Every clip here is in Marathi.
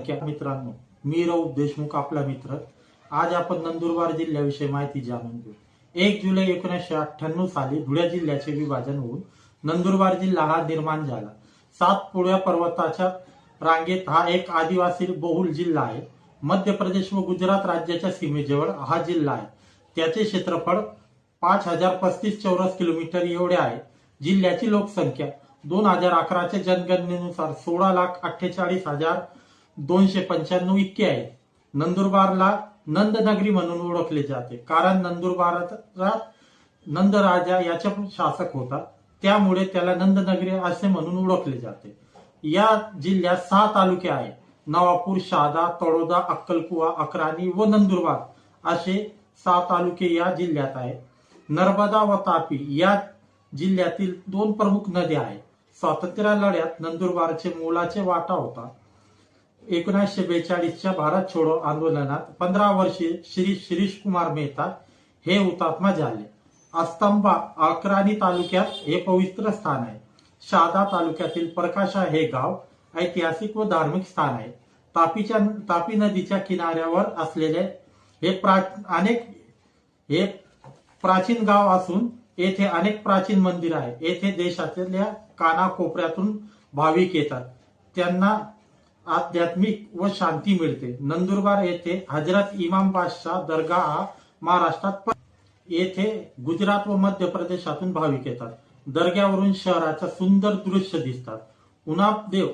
मित्रांनो मी रौप देशमुख आपला मित्र. आज आपण नंदुरबार जिल्ह्याविषयी माहिती जाणून घेऊ. एक जुलै एकोणीसशे अठ्ठ्याण्णव साली धुळे जिल्ह्याचे विभाजन होऊन नंदुरबार जिल्हा हा निर्माण झाला. सात पुढ्या पर्वताच्या रांगेत हा एक आदिवासी बहुल जिल्हा आहे. मध्य प्रदेश व गुजरात राज्याच्या सीमेजवळ हा जिल्हा आहे. त्याचे क्षेत्रफळ पाच हजार पस्तीस चौरस किलोमीटर एवढे आहे. जिल्ह्याची लोकसंख्या दोन हजार अकराच्या जनगणनेनुसार सोळा लाख अठ्ठेचाळीस हजार दोनशे पंच्याण्णव इतके आहे नंदुरबारला नंदनगरी म्हणून ओळखले जाते. कारण नंदुरबारात नंदराजा याचा शासक होता. त्यामुळे त्याला नंदनगरी असे म्हणून ओळखले जाते. या जिल्ह्यात सहा तालुके आहेत. नवापूर शहादा तळोदा अक्कलकुवा अक्राणी व नंदुरबार असे सहा तालुके या जिल्ह्यात आहेत. नर्मदा व तापी या जिल्ह्यातील दोन प्रमुख नद्या आहेत. स्वातंत्र्य लढ्यात नंदुरबारचे मोलाचे वाटा होता. एकोणीसशे बेचाळीसच्या भारत छोडो आंदोलनात पंधरा वर्षे श्री शिरीष कुमार मेहता हे हुतात्मा झाले. अस्तंबा अक्राणी तालुक्यात हे पवित्र स्थान आहे. शहादा तालुक्यातील प्रकाशा हे गाव ऐतिहासिक व धार्मिक स्थान आहे. तापीच्या तापी नदीच्या किनाऱ्यावर असलेले हे प्रा अनेक हे प्राचीन गाव असून येथे अनेक प्राचीन मंदिर आहे येथे देशातल्या कानाकोपऱ्यातून भाविक येतात. त्यांना आध्यात्मिक व शांती मिळते. नंदुरबार येथे हजरत इमाम बादशाह दर्गा हा महाराष्ट्रात येथे गुजरात व मध्य प्रदेशातून भाविक येतात. दर्ग्यावरून शहराचा सुंदर दृश्य दिसतात. उनापदेव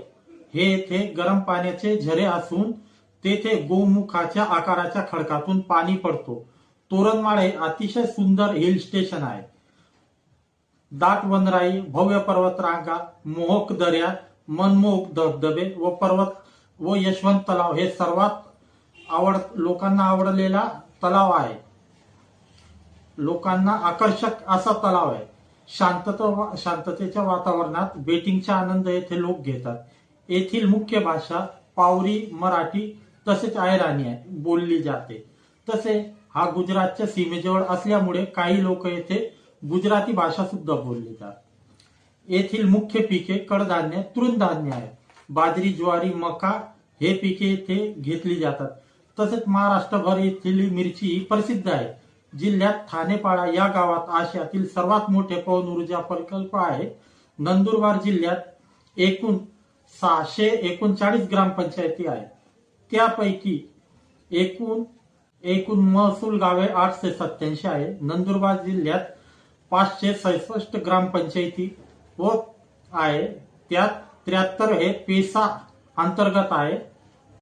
हे येथे गरम पाण्याचे झरे असून तेथे गोमुखाच्या आकाराच्या खडकातून पाणी पडतो. तोरणमाळ हे अतिशय सुंदर हिल स्टेशन आहे. दाट वनराई भव्य पर्वतरांगा मोहक दर्या मनमोहक धबधबे व पर्वत व यशवंत तलाव हे सर्वात आवड लोकांना आवडलेला तलाव आहे. लोकांना आकर्षक असा तलाव आहे. शांतता शांततेच्या वातावरणात बेटिंगचा आनंद येथे लोक घेतात. येथील मुख्य भाषा पावरी मराठी तसेच आयराणी आहे बोलली जाते. तसे हा गुजरातच्या सीमेजवळ असल्यामुळे काही लोक येथे गुजराती भाषा सुद्धा बोलली जातात. येथील मुख्य पिके कडधान्य तृणधान्य आहे बाजरी ज्वारी मका हे पिके येथे घेतली जातात. तसेच महाराष्ट्रभर येथील मिरची ही प्रसिद्ध आहे. जिल्ह्यात ठाणेपाडा या गावात आशियातील सर्वात मोठे पवन ऊर्जा प्रकल्प आहे. नंदुरबार जिल्ह्यात एकूण सहाशे एकोणचाळीस ग्रामपंचायती आहेत. त्यापैकी एकूण एकूण महसूल गावे आठशे सत्याऐंशी आहे. नंदुरबार जिल्ह्यात पाचशे सैसष्ट ग्रामपंचायती व आहे. त्यात त्र्याहत्तर हे पेसा अंतर्गत आहे.